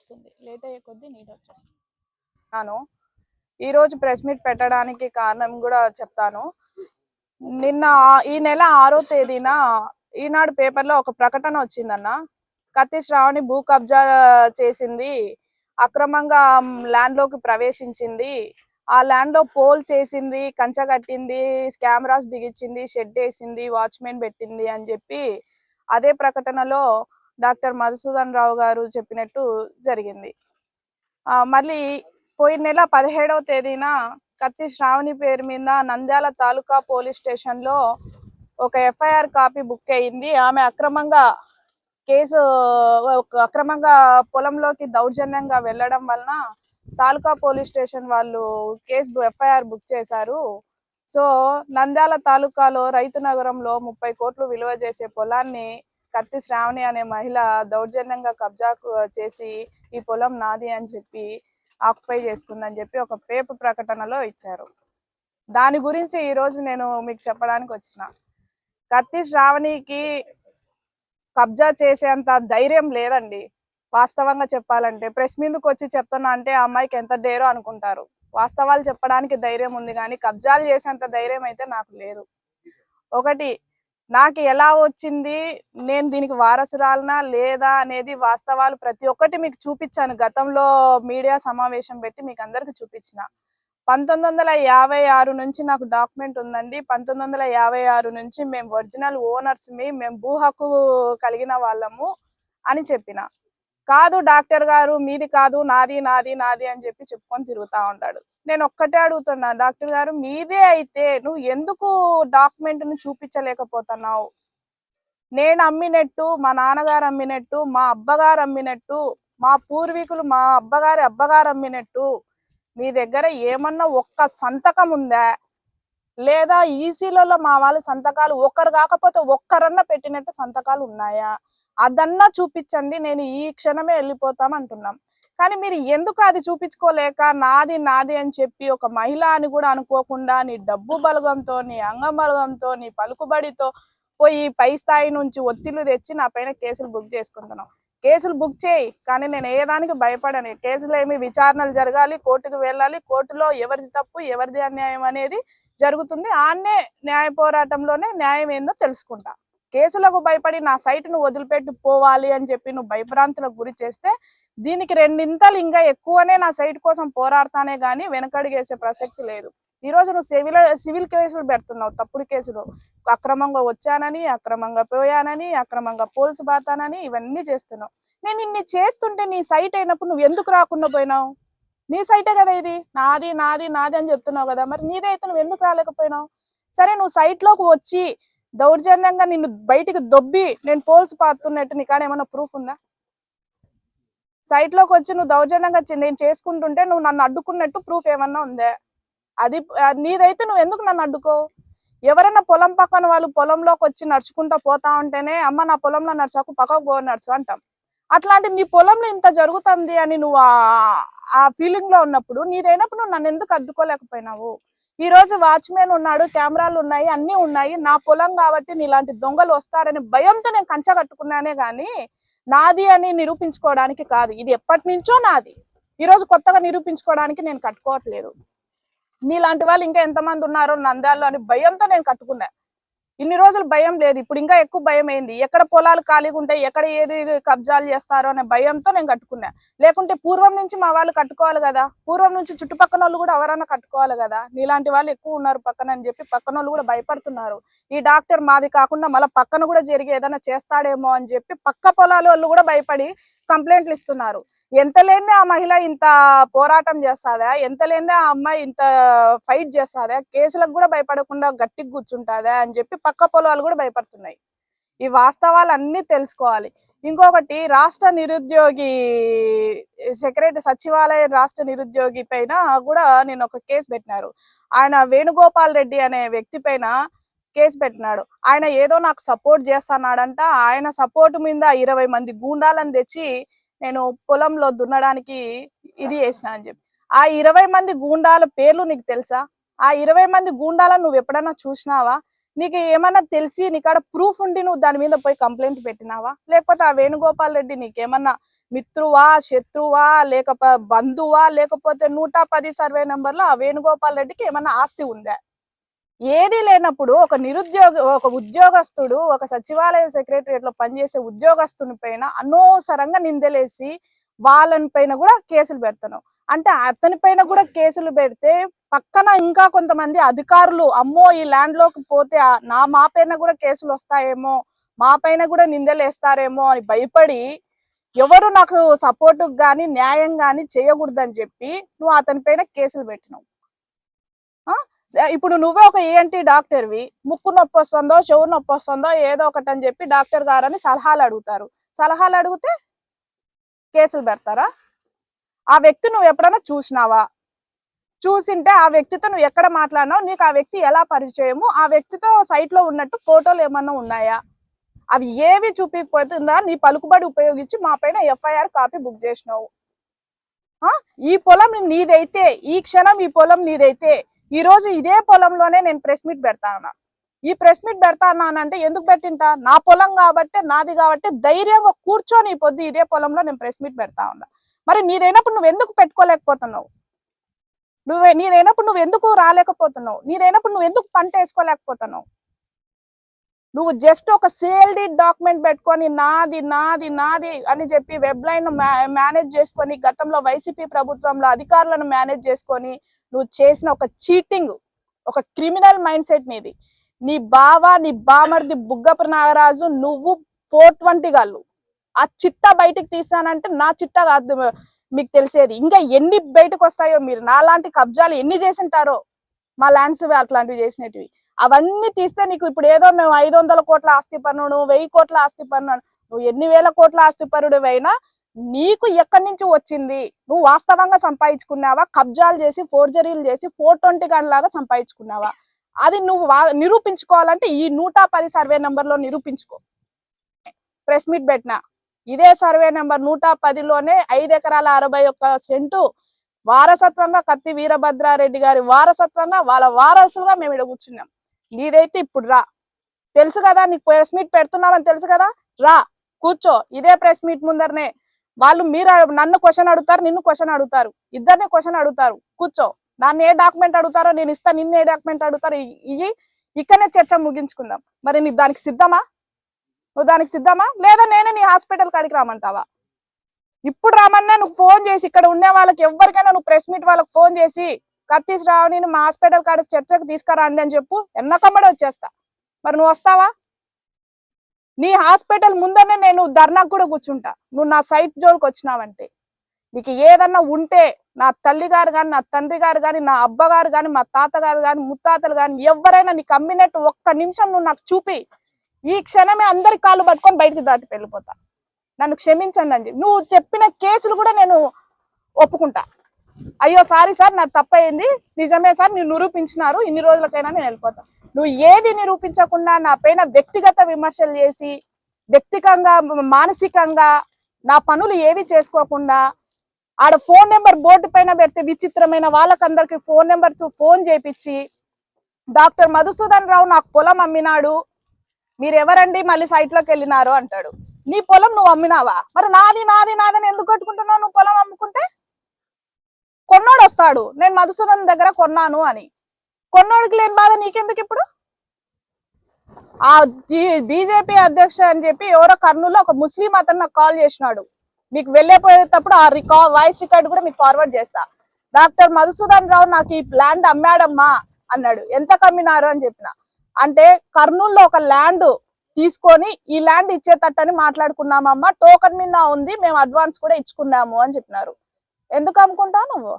వస్తుంది. లేట్ అయ్యే కొద్దీ నీడ్ వచ్చేస్తుంది. చెప్తాను ఈరోజు ప్రెస్ మీట్ పెట్టడానికి కారణం కూడా చెప్తాను. నిన్న ఈ నెల ఆరో తేదీన ఈనాడు పేపర్లో ఒక ప్రకటన వచ్చిందన్న. కత్తి శ్రావణి భూ కబ్జా చేసింది. అక్రమంగా ల్యాండ్లోకి ప్రవేశించింది. ఆ ల్యాండ్లో పోల్స్ వేసింది కంచె కట్టింది కెమెరాస్ బిగించింది షెడ్ వేసింది వాచ్మెన్ పెట్టింది అని చెప్పి అదే ప్రకటనలో డాక్టర్ మధుసూదన్ రావు గారు చెప్పినట్టు జరిగింది. ఆ, మళ్ళీ పోయిన నెల పదిహేడవ తేదీన కత్తి శ్రావణి పేరు మీద నంద్యాల తాలూకా పోలీస్ స్టేషన్లో ఒక ఎఫ్ఐఆర్ కాపీ బుక్ అయింది. ఆమె అక్రమంగా కేసు అక్రమంగా పొలంలోకి దౌర్జన్యంగా వెళ్ళడం వలన తాలూకా పోలీస్ స్టేషన్ వాళ్ళు కేసు ఎఫ్ఐఆర్ బుక్ చేశారు. సో నంద్యాల తాలూకాలో రైతు నగరంలో ముప్పై కోట్లు విలువ చేసే పొలాన్ని కత్తి శ్రావణి అనే మహిళ దౌర్జన్యంగా కబ్జా చేసి ఈ పొలం నాది అని చెప్పి ఆక్యుపై చేసుకుందని చెప్పి ఒక పేపర్ ప్రకటనలో ఇచ్చారు. దాని గురించి ఈ రోజు నేను మీకు చెప్పడానికి వచ్చిన. కత్తి శ్రావణికి కబ్జా చేసేంత ధైర్యం లేదండి. వాస్తవంగా చెప్పాలంటే ప్రెస్ మీదకి వచ్చి చెప్తున్నా అంటే ఆ అమ్మాయికి ఎంత డేరో అనుకుంటారు. వాస్తవాలు చెప్పడానికి ధైర్యం ఉంది కానీ కబ్జాలు చేసేంత ధైర్యం అయితే నాకు లేదు. ఒకటి నాకు ఎలా వచ్చింది నేను దీనికి వారసురాలనా లేదా అనేది వాస్తవాలు ప్రతి ఒక్కటి మీకు చూపించాను. గతంలో మీడియా సమావేశం పెట్టి మీకు అందరికి చూపించిన. పంతొమ్మిది వందల యాభై ఆరు నుంచి నాకు డాక్యుమెంట్ ఉందండి. పంతొమ్మిది వందల యాభై ఆరు నుంచి మేము ఒరిజినల్ ఓనర్స్ మీ మేము భూ హక్కు కలిగిన వాళ్ళము అని చెప్పిన. కాదు డాక్టర్ గారు మీది కాదు నాది నాది నాది అని చెప్పి చెప్పుకొని తిరుగుతా ఉంటాడు నేను ఒక్కటే అడుగుతున్నా. డాక్టర్ గారు మీదే అయితే నువ్వు ఎందుకు డాక్యుమెంట్ని చూపించలేకపోతున్నావు? నేను అమ్మినట్టు మా నాన్నగారు అమ్మినట్టు మా అబ్బగారు అమ్మినట్టు మా పూర్వీకులు మా అబ్బగారి అబ్బగారు అమ్మినట్టు మీ దగ్గర ఏమన్నా ఒక్క సంతకం ఉందా? లేదా ఈసీలలో మా వాళ్ళ సంతకాలు ఒక్కరు కాకపోతే ఒక్కరన్నా పెట్టినట్టు సంతకాలు ఉన్నాయా? అదన్నా చూపించండి. నేను ఈ క్షణమే వెళ్ళిపోతాం అంటున్నాం. కానీ మీరు ఎందుకు అది చూపించుకోలేక నాది నాది అని చెప్పి ఒక మహిళ అని కూడా అనుకోకుండా నీ డబ్బు బలగంతో నీ అంగం బలగంతో నీ పలుకుబడితో పోయి పై స్థాయి నుంచి ఒత్తిళ్ళు తెచ్చి నా పైన కేసులు బుక్ చేసుకుంటున్నావు. కేసులు బుక్ చేయి కానీ నేను ఏ దానికి భయపడను. కేసులు ఏమి విచారణలు జరగాలి కోర్టుకు వెళ్ళాలి కోర్టులో ఎవరిది తప్పు ఎవరిది అన్యాయం అనేది జరుగుతుంది. ఆన్నే న్యాయ పోరాటంలోనే న్యాయం ఏందో తెలుసుకుంటా. కేసులకు భయపడి నా సైట్ను వదిలిపెట్టి పోవాలి అని చెప్పి నువ్వు భయభ్రాంతులకు గురి చేస్తే దీనికి రెండింతలు ఇంకా ఎక్కువనే నా సైట్ కోసం పోరాడతానే కానీ వెనకడిగేసే ప్రసక్తి లేదు. ఈ రోజు నువ్వు సివిల్ సివిల్ కేసులు పెడుతున్నావు తప్పుడు కేసులు. అక్రమంగా వచ్చానని అక్రమంగా పోయానని అక్రమంగా పోల్స్ బాతానని ఇవన్నీ చేస్తున్నావు. నేను ఇన్ని చేస్తుంటే నీ సైట్ అయినప్పుడు నువ్వు ఎందుకు రాకుండా పోయినావు? నీ సైటే కదా ఇది. నాది నాది నాది అని చెప్తున్నావు కదా. మరి నీదే అయితే నువ్వు ఎందుకు రాలేకపోయినావు? సరే నువ్వు సైట్లోకి వచ్చి దౌర్జన్యంగా నిన్ను బయటికి దొబ్బి నేను పోల్స్ పాతున్నట్టు నీకాడ ఏమైనా ప్రూఫ్ ఉందా? సైట్లోకి వచ్చి నువ్వు దౌర్జన్యంగా నేను చేసుకుంటుంటే నువ్వు నన్ను అడ్డుకున్నట్టు ప్రూఫ్ ఏమన్నా ఉందే? అది అది నీదైతే నువ్వు ఎందుకు నన్ను అడ్డుకో? ఎవరైనా పొలం పక్కన వాళ్ళు పొలంలోకి వచ్చి నడుచుకుంటా పోతా ఉంటేనే అమ్మ నా పొలంలో నడుచాకు పక్కకు పో నడుచు అంటాం. అట్లాంటి నీ పొలంలో ఇంత జరుగుతుంది అని నువ్వు ఆ- ఆ ఫీలింగ్లో ఉన్నప్పుడు నీదైనప్పుడు నువ్వు నన్ను ఎందుకు అడ్డుకోలేకపోయినావు? ఈ రోజు వాచ్మెన్ ఉన్నాడు కెమెరాలు ఉన్నాయి అన్ని ఉన్నాయి నా పొలం కాబట్టి నీలాంటి దొంగలు వస్తారని భయంతో నేను కంచె కట్టుకున్నానే కానీ నాది అని నిరూపించుకోవడానికి కాదు. ఇది ఎప్పటి నుంచో నాది. ఈ రోజు కొత్తగా నిరూపించుకోవడానికి నేను కట్టుకోవట్లేదు. నీలాంటి వాళ్ళు ఇంకా ఎంతమంది ఉన్నారో నంద్యాలలో అని భయంతో నేను కట్టుకున్నా. ఇన్ని రోజులు భయం లేదు. ఇప్పుడు ఇంకా ఎక్కువ భయం అయింది. ఎక్కడ పొలాలు ఖాళీగా ఉంటాయి ఎక్కడ ఏది కబ్జాలు చేస్తారో అనే భయంతో నేను కట్టుకున్నా. లేకుంటే పూర్వం నుంచి మా వాళ్ళు కట్టుకోవాలి కదా. పూర్వం నుంచి చుట్టుపక్కన వాళ్ళు కూడా ఎవరైనా కట్టుకోవాలి కదా. నీలాంటి వాళ్ళు ఎక్కువ ఉన్నారు పక్కన అని చెప్పి పక్కన వాళ్ళు కూడా భయపడుతున్నారు. ఈ డాక్టర్ మాది కాకుండా మళ్ళీ పక్కన కూడా జరిగి ఏదైనా చేస్తాడేమో అని చెప్పి పక్క పొలాల వాళ్ళు కూడా భయపడి కంప్లైంట్లు ఇస్తున్నారు. ఎంత లేనిదే ఆ మహిళ ఇంత పోరాటం చేస్తాదా? ఎంత లేనిదే ఆ అమ్మాయి ఇంత ఫైట్ చేస్తాదా? కేసులకు కూడా భయపడకుండా గట్టిగా కూర్చుంటుందా? అని చెప్పి పక్క పొలాలు కూడా భయపడుతున్నాయి. ఈ వాస్తవాలు అన్ని తెలుసుకోవాలి. ఇంకొకటి రాష్ట్ర నిరుద్యోగి సెక్రటరీ సచివాలయ రాష్ట్ర నిరుద్యోగి పైన కూడా నేను ఒక కేసు పెట్టినారు. ఆయన వేణుగోపాల్ రెడ్డి అనే వ్యక్తి పైన కేసు పెట్టినాడు. ఆయన ఏదో నాకు సపోర్ట్ చేస్తున్నాడంట. ఆయన సపోర్ట్ మీద ఇరవై మంది గూండాలను తెచ్చి నేను పొలంలో దున్నడానికి ఇది చేసిన అని చెప్పి. ఆ ఇరవై మంది గూండాల పేర్లు నీకు తెలుసా? ఆ ఇరవై మంది గూండాలను నువ్వు ఎప్పుడైనా చూసినావా? నీకు ఏమన్నా తెలిసి నీకాడ ప్రూఫ్ ఉండి నువ్వు దాని మీద పోయి కంప్లైంట్ పెట్టినావా? లేకపోతే ఆ వేణుగోపాల్ రెడ్డి నీకేమన్నా మిత్రువా శత్రువా లేకపోతే బంధువా లేకపోతే నూట పది సర్వే నెంబర్లో ఆ వేణుగోపాల్ రెడ్డికి ఏమన్నా ఆస్తి ఉందా? ఏది లేనప్పుడు ఒక నిరుద్యోగ ఒక ఉద్యోగస్తుడు ఒక సచివాలయ సెక్రటరియట్లో పనిచేసే ఉద్యోగస్తుని పైన అనవసరంగా నిందలేసి వాళ్ళని పైన కూడా కేసులు పెడతాను అంటే అతని పైన కూడా కేసులు పెడితే పక్కన ఇంకా కొంతమంది అధికారులు అమ్మో ఈ ల్యాండ్లోకి పోతే నా మా పైన కూడా కేసులు వస్తాయేమో మా పైన కూడా నిందలేస్తారేమో అని భయపడి ఎవరు నాకు సపోర్ట్ గాని న్యాయం గాని చేయకూడదని చెప్పి నువ్వు అతని పైన కేసులు పెట్టినావు. ఇప్పుడు నువ్వే ఒక ఏఎన్టీ డాక్టర్వి ముక్కు నొప్పి వస్తుందో చెవు నొప్పి వస్తుందో ఏదో ఒకటి అని చెప్పి డాక్టర్ గారని సలహాలు అడుగుతారు. సలహాలు అడిగితే కేసులు పెడతారా? ఆ వ్యక్తి నువ్వు ఎప్పుడైనా చూసినావా? చూసింటే ఆ వ్యక్తితో నువ్వు ఎక్కడ మాట్లాడినావు? నీకు ఆ వ్యక్తి ఎలా పరిచయము? ఆ వ్యక్తితో సైట్లో ఉన్నట్టు ఫోటోలు ఏమన్నా ఉన్నాయా? అవి ఏవి చూపించకపోతుందా నీ పలుకుబడి ఉపయోగించి మా పైన ఎఫ్ఐఆర్ కాపీ బుక్ చేసినావు. ఆ? ఈ పొలం నీదైతే ఈ క్షణం ఈ పొలం నీదైతే ఈ రోజు ఇదే పొలంలోనే నేను ప్రెస్ మీట్ పెడతాను? ఈ ప్రెస్ మీట్ పెడతానంటే ఎందుకు పెట్టింటా? నా పొలం కాబట్టి నాది కాబట్టి ధైర్యంగా కూర్చొని పొద్దు ఇదే పొలంలో నేను ప్రెస్ మీట్ పెడతా ఉన్నా. మరి నీదైనప్పుడు నువ్వు ఎందుకు పెట్టుకోలేకపోతున్నావు? నువ్వే నీదైనప్పుడు నువ్వు ఎందుకు రాలేకపోతున్నావు? నీదైనప్పుడు నువ్వు ఎందుకు పంట వేసుకోలేకపోతున్నావు? నువ్వు జస్ట్ ఒక సేల్డ్ డాక్యుమెంట్ పెట్టుకొని నాది నాది నాది అని చెప్పి వెబ్ లైన్ మేనేజ్ చేసుకొని గతంలో వైసీపీ ప్రభుత్వంలో అధికారులను మేనేజ్ చేసుకొని నువ్వు చేసిన ఒక చీటింగ్ ఒక క్రిమినల్ మైండ్ సెట్ నీది. నీ బావ నీ బామర్ది బుగ్గపు నాగరాజు నువ్వు ఫోర్ ట్వంటీ గాళ్ళు. ఆ చిట్టా బయటికి తీసానంటే నా చిట్టా కాదు మీకు తెలిసేది. ఇంకా ఎన్ని బయటకు వస్తాయో మీరు నాలాంటి కబ్జాలు ఎన్ని చేసింటారో మా ల్యాండ్స్ అట్లాంటివి చేసినటివి. అవన్నీ తీస్తే నీకు ఇప్పుడు ఏదో మేము ఐదు వందల కోట్ల ఆస్తి పన్నును వెయ్యి కోట్ల ఆస్తి పన్ను నువ్వు ఎన్ని వేల కోట్ల ఆస్తి పరుడు అయినా నీకు ఎక్కడి నుంచి వచ్చింది? నువ్వు వాస్తవంగా సంపాదించుకున్నావా? కబ్జాలు చేసి ఫోర్జరీలు చేసి ఫోర్ ట్వంటీ లాగా సంపాదించుకున్నావా? అది నువ్వు నిరూపించుకోవాలంటే ఈ నూట పది సర్వే నెంబర్లో నిరూపించుకో. ప్రెస్ మీట్ పెట్టిన. ఇదే సర్వే నెంబర్ నూట పదిలోనే ఐదు ఎకరాల అరవై ఒక్క సెంటు వారసత్వంగా కత్తి వీరభద్రారెడ్డి గారి వారసత్వంగా వాళ్ళ వారసులుగా మేము ఇక్కడ కూర్చున్నాం. నీదైతే ఇప్పుడు రా. తెలుసు కదా నీకు ప్రెస్ మీట్ పెడుతున్నామని తెలుసు కదా? రా. కూర్చో. ఇదే ప్రెస్ మీట్ ముందరనే. వాళ్ళు మీరు నన్ను క్వశ్చన్ అడుగుతారు నిన్ను క్వశ్చన్ అడుగుతారు. ఇద్దరిని క్వశ్చన్ అడుగుతారు. కూర్చో. నన్ను ఏ డాక్యుమెంట్ అడుగుతారో నేను ఇస్తా నిన్ను ఏ డాక్యుమెంట్ అడుగుతారు ఇవి ఇక్కడనే చర్చ ముగించుకుందాం. మరి నీకు దానికి సిద్ధమా? నువ్వు దానికి సిద్ధమా? లేదా నేనే నీ హాస్పిటల్ కాడికి రామంటావా ఇప్పుడు రామన్నా నువ్వు ఫోన్ చేసి ఇక్కడ ఉండే వాళ్ళకి ఎవరికైనా నువ్వు ప్రెస్ మీట్ వాళ్ళకి ఫోన్ చేసి కత్తిస్ రావని మా హాస్పిటల్ కాడ చర్చకు తీసుకురండి అని చెప్పు. ఎన్నకమ్మడే వచ్చేస్తా. మరి నువ్వు వస్తావా? నీ హాస్పిటల్ ముందరనే నేను ధర్నాకు కూడా కూర్చుంటా. నువ్వు నా సైట్ జోలికి వచ్చినావంటే. నీకు ఏదన్నా ఉంటే నా తల్లి గారు కానీ నా తండ్రి గారు కానీ నా అబ్బగారు కానీ మా తాతగారు కానీ ముత్తాతలు కానీ ఎవరైనా నీకు అమ్మినట్టు ఒక్క నిమిషం నువ్వు నాకు చూపి. ఈ క్షణమే అందరి కాళ్ళు పట్టుకొని బయటికి దాటి వెళ్ళిపోతా. నన్ను క్షమించండి అని చెప్పి. నువ్వు చెప్పిన కేసులు కూడా నేను ఒప్పుకుంటా. అయ్యో సారీ సార్ నాకు తప్పయింది. నిజమే సార్ నువ్వు నిరూపించినారు. ఇన్ని రోజులకైనా నేను వెళ్ళిపోతా. నువ్వు ఏది నిరూపించకుండా నా పైన వ్యక్తిగత విమర్శలు చేసి వ్యక్తికంగా మానసికంగా నా పనులు ఏవి చేసుకోకుండా ఆడ ఫోన్ నెంబర్ బోర్డు పైన పెడితే విచిత్రమైన వాళ్ళకందరికి ఫోన్ నెంబర్తో ఫోన్ చేపించి డాక్టర్ మధుసూదన్ రావు నాకు పొలం అమ్మినాడు మీరు ఎవరండి మళ్ళీ సైట్లోకి వెళ్ళినారు అంటాడు. నీ పొలం నువ్వు అమ్మినావా? మరి నాది నాది నాదని ఎందుకు కట్టుకుంటున్నావు నువ్వు పొలం అమ్ముకుంటే? కొన్నాడు వస్తాడు నేను మధుసూదన్ దగ్గర కొన్నాను అని. కొన్నోడికి లేని బాధ నీకెందుకు ఇప్పుడు ఆ బీజేపీ అధ్యక్ష అని చెప్పి ఎవరో కర్నూలు ఒక ముస్లిం అతను నాకు కాల్ చేసినాడు. మీకు వెళ్ళేపోయేటప్పుడు ఆ రికా వాయిస్ రికార్డ్ కూడా మీకు ఫార్వర్డ్ చేస్తా. డాక్టర్ మధుసూదన్ రావు నాకు ఈ ల్యాండ్ అమ్మాడమ్మా అన్నాడు. ఎంత కమ్మినారు అని చెప్పిన. అంటే కర్నూలులో ఒక ల్యాండ్ తీసుకొని ఈ ల్యాండ్ ఇచ్చేటట్టని మాట్లాడుకున్నామమ్మా. టోకన్ మీద ఉంది మేము అడ్వాన్స్ కూడా ఇచ్చుకున్నాము అని చెప్పినారు. ఎందుకు అమ్ముకుంటావు నువ్వు?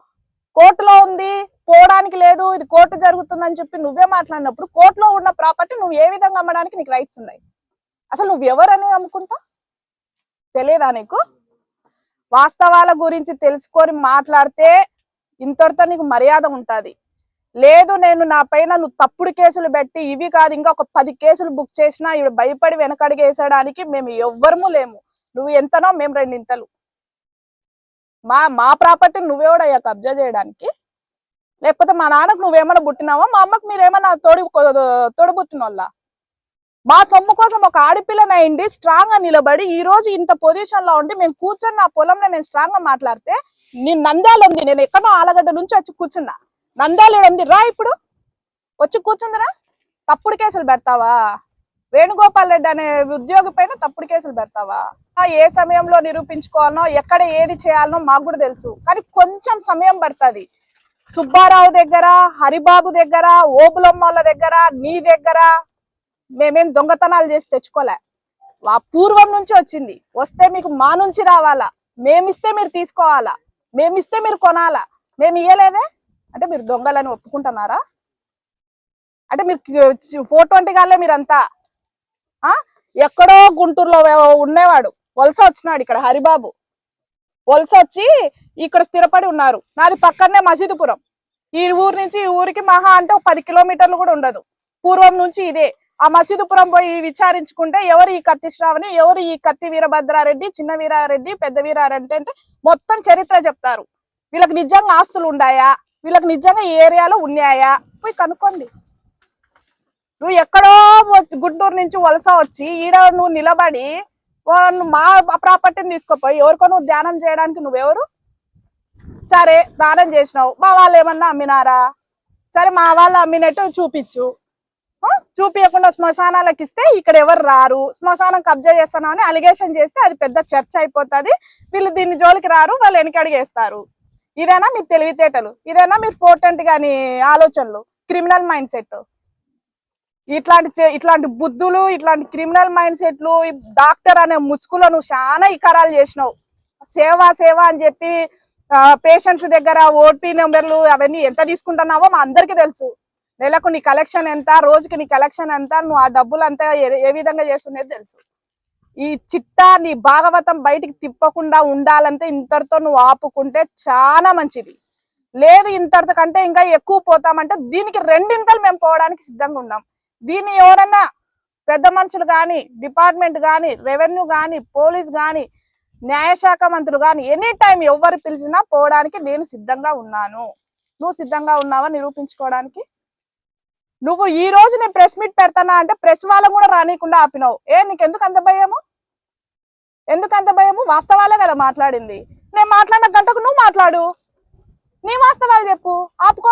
కోర్టులో ఉంది పోవడానికి లేదు ఇది కోర్టు జరుగుతుందని చెప్పి నువ్వే మాట్లాడినప్పుడు కోర్టులో ఉన్న ప్రాపర్టీ నువ్వు ఏ విధంగా అమ్మడానికి నీకు రైట్స్ ఉన్నాయి? అసలు నువ్వు ఎవరని అమ్ముకుంటా తెలియదా నీకు? వాస్తవాల గురించి తెలుసుకొని మాట్లాడితే ఇంతటితో నీకు మర్యాద ఉంటుంది. లేదు నేను నా పైన నువ్వు తప్పుడు కేసులు పెట్టి ఇవి కాదు ఇంకా ఒక పది కేసులు బుక్ చేసినా ఇవి భయపడి వెనకడిగేసడానికి మేము ఎవ్వరము లేము. నువ్వు ఎంతనో మేము రెండింతలు. మా మా ప్రాపర్టీ నువ్వెవడయ్యా కబ్జా చేయడానికి. లేకపోతే మా నాన్నకు నువ్వేమన్నా పుట్టినావా? మా అమ్మకు మీరేమన్నా తోడి తోడుబుట్టిన మా సొమ్ము కోసం ఒక ఆడపిల్లనైంది స్ట్రాంగ్గా నిలబడి ఈ రోజు ఇంత పొజిషన్లో ఉండి మేము కూర్చొని నా పొలంలో నేను స్ట్రాంగ్గా మాట్లాడితే నేను నంద్యాల ఉంది. నేను ఎక్కడో ఆలగడ్డ నుంచి వచ్చి కూర్చున్నా. నంద్యాల ఉంది. రా ఇప్పుడు. వచ్చి కూర్చుందిరా. తప్పుడు కేసులు పెడతావా? వేణుగోపాల్ రెడ్డి అనే ఉద్యోగి పైన తప్పుడు కేసులు పెడతావా? ఏ సమయంలో నిరూపించుకోవాలనో ఎక్కడ ఏది చేయాలనో మాకు కూడా తెలుసు. కానీ కొంచెం సమయం పడుతుంది. సుబ్బారావు దగ్గర హరిబాబు దగ్గర ఓబులమ్మోళ్ళ దగ్గర నీ దగ్గర మేమేం దొంగతనాలు చేసి తెచ్చుకోలే. ఆ పూర్వం నుంచి వచ్చింది. వస్తే మీకు మా నుంచి రావాలా? మేమిస్తే మీరు తీసుకోవాలా? మేమిస్తే మీరు కొనాలా? మేము ఇయ్యలేదే? అంటే మీరు దొంగలని ఒప్పుకుంటున్నారా? అంటే మీరు ఫోటో అంటే కాలే మీరంతా. ఆ? ఎక్కడో గుంటూరులో ఉండేవాడు వలస వచ్చినాడు ఇక్కడ హరిబాబు. వలస వచ్చి ఇక్కడ స్థిరపడి ఉన్నారు. నాది పక్కనే మసీదుపురం. ఈ ఊరు నుంచి ఈ ఊరికి మహా అంటే ఒక పది కిలోమీటర్లు కూడా ఉండదు. పూర్వం నుంచి ఇదే. ఆ మసీదుపురం పోయి విచారించుకుంటే ఎవరు ఈ కత్తి శ్రావణి ఎవరు ఈ కత్తి వీరభద్రారెడ్డి చిన్న వీరారెడ్డి పెద్ద వీరారెడ్డి అంటే మొత్తం చరిత్ర చెప్తారు. వీళ్ళకి నిజంగా ఆస్తులు ఉన్నాయా వీళ్ళకి నిజంగా ఈ ఏరియాలో ఉన్నాయా? పోయి కనుక్కోండి. నువ్వు ఎక్కడో గుంటూరు నుంచి వలస వచ్చి ఈడ నువ్వు నిలబడి మా ప్రాపర్టీని తీసుకోపోయి ఎవరికో నువ్వు ధ్యానం చేయడానికి నువ్వెవరు? సరే దానం చేసినావు. మా వాళ్ళు ఏమన్నా అమ్మినారా? సరే మా వాళ్ళు అమ్మినట్టు చూపించు. చూపించకుండా శ్మశానాలకు ఇస్తే ఇక్కడ ఎవరు రారు? శ్మశానం కబ్జా చేస్తున్నామని అని అలిగేషన్ చేస్తే అది పెద్ద చర్చ అయిపోతుంది. వీళ్ళు దీన్ని జోలికి రారు వాళ్ళు వెనకడిగేస్తారు ఇదేనా మీ తెలివితేటలు? ఇదేనా మీరు ఫోర్టెంట్ గాని ఆలోచనలు? Criminal mindset? ఇట్లాంటి చే- ఇట్లాంటి బుద్ధులు ఇట్లాంటి క్రిమినల్ మైండ్ సెట్లు డాక్టర్ అనే ముసుగులో నువ్వు చాలా ఇకరాలు చేసినావు. సేవ సేవ అని చెప్పి పేషెంట్స్ దగ్గర ఓటీ నెంబర్లు అవన్నీ ఎంత తీసుకుంటున్నావో మా అందరికీ తెలుసు. నెలకు నీ కలెక్షన్ ఎంత రోజుకి నీ కలెక్షన్ ఎంత నువ్వు ఆ డబ్బులు అంతా ఏ- ఏ విధంగా చేస్తున్నది తెలుసు. ఈ చిట్టా నీ భాగవతం బయటికి తిప్పకుండా ఉండాలంటే ఇంతటితో నువ్వు ఆపుకుంటే చాలా మంచిది. లేదు ఇంతటి కంటే ఇంకా ఎక్కువ పోతామంటే దీనికి రెండింతలు మేము పోవడానికి సిద్ధంగా ఉన్నాం. దీన్ని ఎవరన్నా పెద్ద మనుషులు కానీ డిపార్ట్మెంట్ కానీ రెవెన్యూ కానీ పోలీస్ కానీ న్యాయశాఖ మంత్రులు కానీ ఎనీ టైం ఎవరు పిలిచినా పోవడానికి నేను సిద్ధంగా ఉన్నాను. నువ్వు సిద్ధంగా ఉన్నావా నిరూపించుకోవడానికి? నువ్వు ఈ రోజు నేను ప్రెస్ మీట్ పెడతానా అంటే ప్రెస్ వాళ్ళని కూడా రానియకుండా ఆపినావు. ఏ నీకు ఎందుకు అంత భయము? ఎందుకు అంత భయము? వాస్తవాలే కదా మాట్లాడింది. నేను మాట్లాడిన గంటకు నువ్వు మాట్లాడు. నీ వాస్తవాలు చెప్పు. ఆపుకో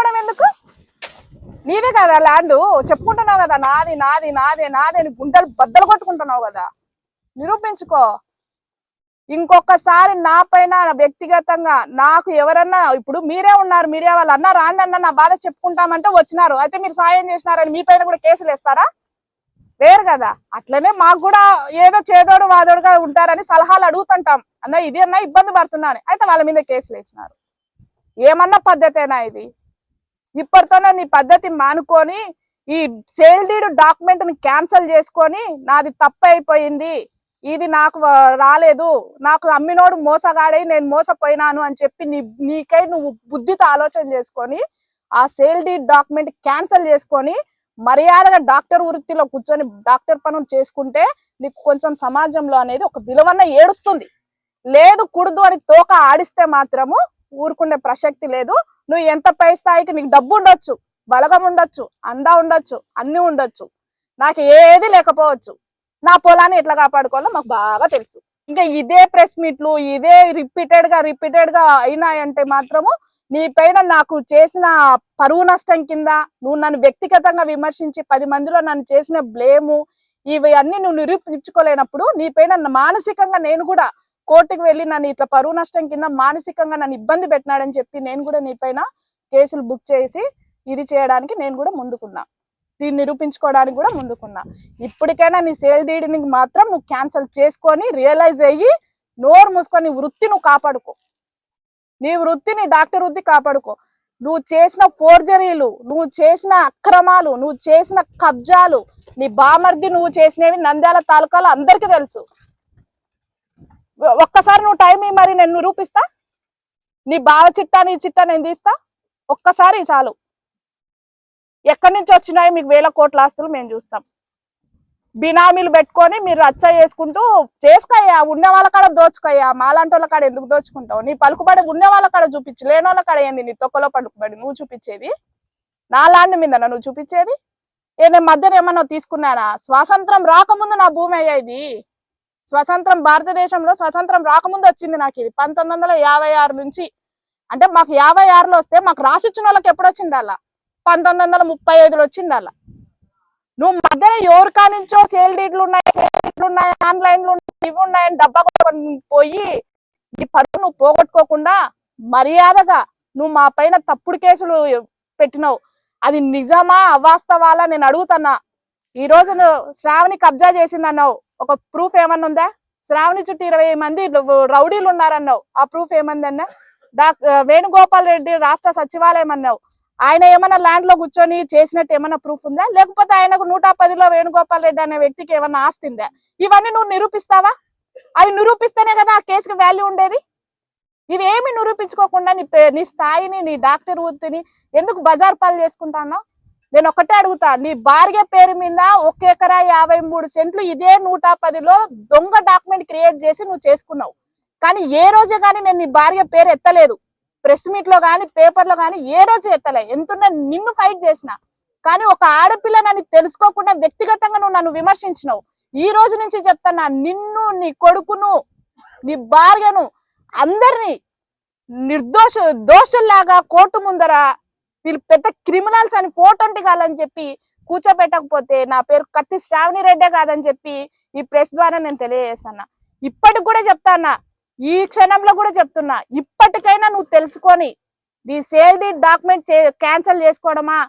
కదా ల్యాండ్ చెప్పుకుంటున్నావు కదా? నాది నాది నాదే నాది అని గుంటలు బద్దలు కొట్టుకుంటున్నావు కదా? నిరూపించుకో. ఇంకొకసారి నా పైన వ్యక్తిగతంగా నాకు ఎవరన్నా ఇప్పుడు మీరే ఉన్నారు మీడియా వాళ్ళు అన్న రాండి అన్న నా బాధ చెప్పుకుంటామంటే వచ్చినారు. అయితే మీరు సాయం చేసినారని మీ పైన కూడా కేసులు వేస్తారా? వేరు కదా. అట్లనే మాకు కూడా ఏదో చేదోడు వాదోడుగా ఉంటారని సలహాలు అడుగుతుంటాం. అన్న ఇది అన్న ఇబ్బంది పడుతున్నాను అయితే వాళ్ళ మీద కేసులు వేసినారు. ఏమన్నా పద్ధతేనా ఇది? ఇప్పటితోనే నీ పద్ధతి మానుకొని ఈ సేల్ డీడ్ డాక్యుమెంట్ని క్యాన్సిల్ చేసుకొని నాది తప్పు అయిపోయింది ఇది నాకు రాలేదు. నాకు అమ్మినోడు మోసగాడై నేను మోసపోయినాను అని చెప్పి నీ నీకై నువ్వు బుద్ధితో ఆలోచన చేసుకొని ఆ సేల్ డీడ్ డాక్యుమెంట్ క్యాన్సిల్ చేసుకొని మర్యాదగా డాక్టర్ వృత్తిలో కూర్చొని డాక్టర్ పనులు చేసుకుంటే నీకు కొంచెం సమాజంలో అనేది ఒక విలువన్న ఏడుస్తుంది. లేదు కుడుదు అని తోక ఆడిస్తే మాత్రము ఊరుకునే ప్రసక్తి లేదు. నువ్వు ఎంత పై స్థాయికి నీకు డబ్బు ఉండొచ్చు బలగం ఉండొచ్చు అండా ఉండొచ్చు అన్ని ఉండొచ్చు. నాకు ఏది లేకపోవచ్చు. నా పొలాన్ని ఎట్లా కాపాడుకోవాలో మాకు బాగా తెలుసు. ఇంకా ఇదే ప్రెస్ మీట్లు ఇదే రిపీటెడ్గా రిపీటెడ్గా అయినాయంటే మాత్రము నీ పైన నాకు చేసిన పరువు నష్టం కింద నువ్వు నన్ను వ్యక్తిగతంగా విమర్శించి పది మందిలో నన్ను చేసిన బ్లేము ఇవి అన్ని నువ్వు నిరూపించుకోలేనప్పుడు నీ పైన మానసికంగా నేను కూడా కోర్టుకు వెళ్ళి నన్ను ఇట్లా పరువు నష్టం కింద మానసికంగా నన్ను ఇబ్బంది పెట్టినాడని చెప్పి నేను కూడా నీ పైన కేసులు బుక్ చేసి ఇది చేయడానికి నేను కూడా ముందుకున్నా. దీన్ని నిరూపించుకోవడానికి కూడా ముందుకున్నా. ఇప్పటికైనా నీ సేల్ డీడీని మాత్రం నువ్వు క్యాన్సిల్ చేసుకొని రియలైజ్ అయ్యి నోరు మూసుకొని నీ వృత్తి నువ్వు కాపాడుకో. నీ వృత్తి నీ డాక్టర్ వృత్తి కాపాడుకో. నువ్వు చేసిన ఫోర్జరీలు నువ్వు చేసిన అక్రమాలు నువ్వు చేసిన కబ్జాలు నీ బామర్ది నువ్వు చేసినవి నంద్యాల తాలూకాలో అందరికీ తెలుసు. ఒక్కసారి నువ్వు టైం మరి నేను నిరూపిస్తా. నీ బావ చిట్టా నీ చిట్టా నేను తీస్తా. ఒక్కసారి చాలు. ఎక్కడి నుంచి వచ్చినాయి మీకు వేల కోట్ల ఆస్తులు మేము చూస్తాం. బినామీలు పెట్టుకొని మీరు రచ్చ చేసుకుంటూ చేసుకోయ్యా ఉన్న వాళ్ళ కాడ దోచుకోయ్యా మాలాంటి వాళ్ళ కాడ ఎందుకు దోచుకుంటావు? నీ పలుకుబడి ఉన్న వాళ్ళ కాడ చూపించు లేని వాళ్ళ కాడ ఏంది? నీ తొక్కలో పలుకుబడి నువ్వు చూపించేది? నా లాంటి మీద నువ్వు చూపించేది? ఏ నేను మధ్యన ఏమన్నా తీసుకున్నానా? స్వాతంత్రం రాకముందు నా భూమి అయ్యా ఇది. స్వతంత్రం భారతదేశంలో స్వతంత్రం రాకముందు వచ్చింది నాకు ఇది. పంతొమ్మిది వందల యాభై ఆరు నుంచి. అంటే మాకు యాభై ఆరులో వస్తే మాకు రాసిచ్చిన వాళ్ళకి ఎప్పుడు వచ్చిండాల? పంతొమ్మిది వందల ముప్పై ఐదులో వచ్చిండాల? నువ్వు మధ్యన ఎవరి కానించో సేల్ డీడ్లు ఉన్నాయి సేల్ డీడ్లు ఉన్నాయి ఆన్లైన్లు ఉన్నాయి ఇవి ఉన్నాయని డబ్బా కొట్టుకొని పోయి నీ పరువు నువ్వు పోగొట్టుకోకుండా మర్యాదగా నువ్వు మా పైన తప్పుడు కేసులు పెట్టినావు. అది నిజమా అవాస్తవాలా? నేను అడుగుతున్నా. ఈ రోజు నువ్వు శ్రావణి కబ్జా చేసిందన్నావు. ఒక ప్రూఫ్ ఏమన్నా ఉందా? శ్రావణి చుట్టూ ఇరవై మంది రౌడీలు ఉన్నారన్నావు. ఆ ప్రూఫ్ ఏమందన్నా డాక్టర్ వేణుగోపాల్ రెడ్డి రాష్ట్ర సచివాలయం అన్నావు. ఆయన ఏమన్నా ల్యాండ్లో కూర్చొని చేసినట్టు ఏమన్నా ప్రూఫ్ ఉందా? లేకపోతే ఆయనకు నూట పదిలో వేణుగోపాల్ రెడ్డి అనే వ్యక్తికి ఏమన్నా ఆస్తి ఉందా? ఇవన్నీ నువ్వు నిరూపిస్తావా? అవి నిరూపిస్తేనే కదా ఆ కేసుకి వాల్యూ ఉండేది. ఇవేమి నిరూపించుకోకుండా నీ పే- నీ స్థాయిని నీ డాక్టర్ వృత్తిని ఎందుకు బజార్ పాలు చేసుకుంటాను నేను ఒకటే అడుగుతా నీ భార్య పేరు మీద ఒక ఎకరా యాభై మూడు సెంట్లు ఇదే నూట పదిలో దొంగ డాక్యుమెంట్ క్రియేట్ చేసి నువ్వు చేసుకున్నావు. కానీ ఏ రోజే కానీ నేను నీ భార్య పేరు ఎత్తలేదు. ప్రెస్ మీట్లో కానీ పేపర్లో కానీ ఏ రోజు ఎత్తలే. ఎంతున్నా నిన్ను ఫైట్ చేసిన. కానీ ఒక ఆడపిల్ల నన్ను తెలుసుకోకుండా వ్యక్తిగతంగా నువ్వు నన్ను విమర్శించినావు. ఈ రోజు నుంచి చెప్తానా నిన్ను నీ కొడుకును నీ భార్యను అందరినీ నిర్దోష దోషుల్లాగా కోర్టు ముందర వీళ్ళు పెద్ద క్రిమినల్స్ అని ఫోటో కాలని చెప్పి కూర్చోబెట్టకపోతే నా పేరు కత్తి శ్రావణి రెడ్డే కాదని చెప్పి ఈ ప్రెస్ ద్వారా నేను తెలియజేస్తున్నా. ఇప్పటికి కూడా చెప్తానా ఈ క్షణంలో కూడా చెప్తున్నా ఇప్పటికైనా నువ్వు తెలుసుకొని నీ సేల్ డీడ్ డాక్యుమెంట్ క్యాన్సిల్ చేసుకోవడమా?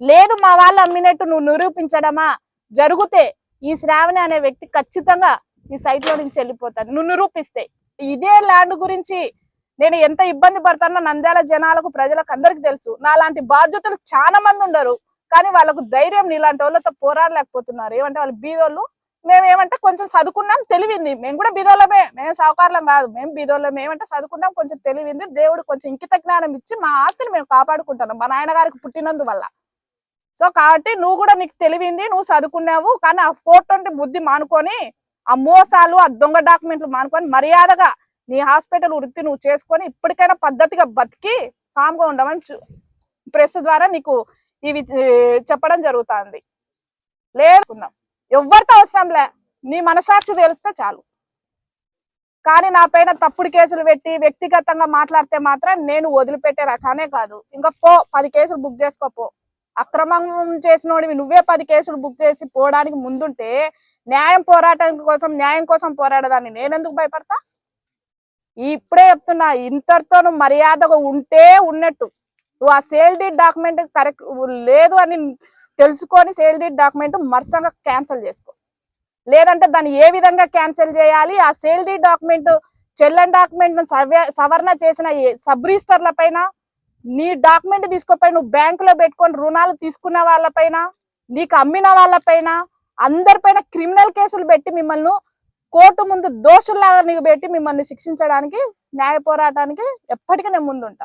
లేదు మా వాళ్ళు అమ్మినట్టు నువ్వు నిరూపించడమా? జరిగితే ఈ శ్రావణి అనే వ్యక్తి ఖచ్చితంగా ఈ సైట్లో నుంచి వెళ్ళిపోతాను నువ్వు నిరూపిస్తే. ఇదే ల్యాండ్ గురించి నేను ఎంత ఇబ్బంది పడతానో నంద్యాల జనాలకు ప్రజలకు అందరికి తెలుసు. నాలాంటి బాధ్యతలు చాలా మంది ఉండరు. కానీ వాళ్ళకు ధైర్యం నీలాంటి వాళ్ళతో పోరాడలేకపోతున్నారు. ఏమంటే వాళ్ళు బీదోళ్ళు. మేము ఏమంటే కొంచెం చదువుకున్నాం తెలివింది. మేము కూడా బీదోళ్ళమే. మేము సావుకారులం కాదు. మేము బీదోళ్ళం ఏమంటే చదువుకున్నాం కొంచెం తెలివింది. దేవుడు కొంచెం ఇంకిత జ్ఞానం ఇచ్చి మా ఆస్తిని మేము కాపాడుకుంటున్నాం. మా నాయన గారికి పుట్టినందు పుట్టినందువల్ల. సో కాబట్టి నువ్వు కూడా నీకు తెలివింది నువ్వు చదువుకున్నావు. కానీ ఆ ఫోటో బుద్ధి మానుకొని ఆ మోసాలు ఆ దొంగ డాక్యుమెంట్లు మానుకొని మర్యాదగా నీ హాస్పిటల్ వృత్తి నువ్వు చేసుకొని ఇప్పటికైనా పద్ధతిగా బతికి కామ్గా ఉండమని చూ- ప్రెస్ ద్వారా నీకు ఇవి చెప్పడం జరుగుతుంది. లేదుకుందాం ఎవరితో అవసరం లే. నీ మనసాక్షి తెలిస్తే చాలు. కానీ నా పైన తప్పుడు కేసులు పెట్టి వ్యక్తిగతంగా మాట్లాడితే మాత్రం నేను వదిలిపెట్టే రకానే కాదు. ఇంకా పో పది కేసులు బుక్ చేసుకోపో అక్రమం చేసినోడివి నువ్వే పది కేసులు బుక్ చేసి పోవడానికి ముందుంటే న్యాయం పోరాటం కోసం న్యాయం కోసం పోరాడదాన్ని. నేనెందుకు భయపడతా? ఇప్పుడే చెప్తున్నా ఇంతటితో నువ్వు మర్యాదగా ఉంటే ఉన్నట్టు. నువ్వు ఆ సేల్ డీడ్ డాక్యుమెంట్ కరెక్ట్ లేదు అని తెలుసుకొని సేల్ డీడ్ డాక్యుమెంట్ మరసంగా క్యాన్సిల్ చేసుకో. లేదంటే దాన్ని ఏ విధంగా క్యాన్సిల్ చేయాలి? ఆ సేల్ డీడ్ డాక్యుమెంట్ చెల్లెన్ డాక్యుమెంట్ సర్వే సవరణ చేసిన సబ్ రిజిస్టర్ల పైన నీ డాక్యుమెంట్ తీసుకుపోయి నువ్వు బ్యాంకులో పెట్టుకొని రుణాలు తీసుకున్న వాళ్ళపైన నీకు అమ్మిన వాళ్ళపైన అందరిపైన క్రిమినల్ కేసులు పెట్టి మిమ్మల్ని కోర్టు ముందు దోషుల్లాగా నీకు పెట్టి మిమ్మల్ని శిక్షించడానికి న్యాయ పోరాటానికి ఎప్పటికీ నేను ముందుంటా.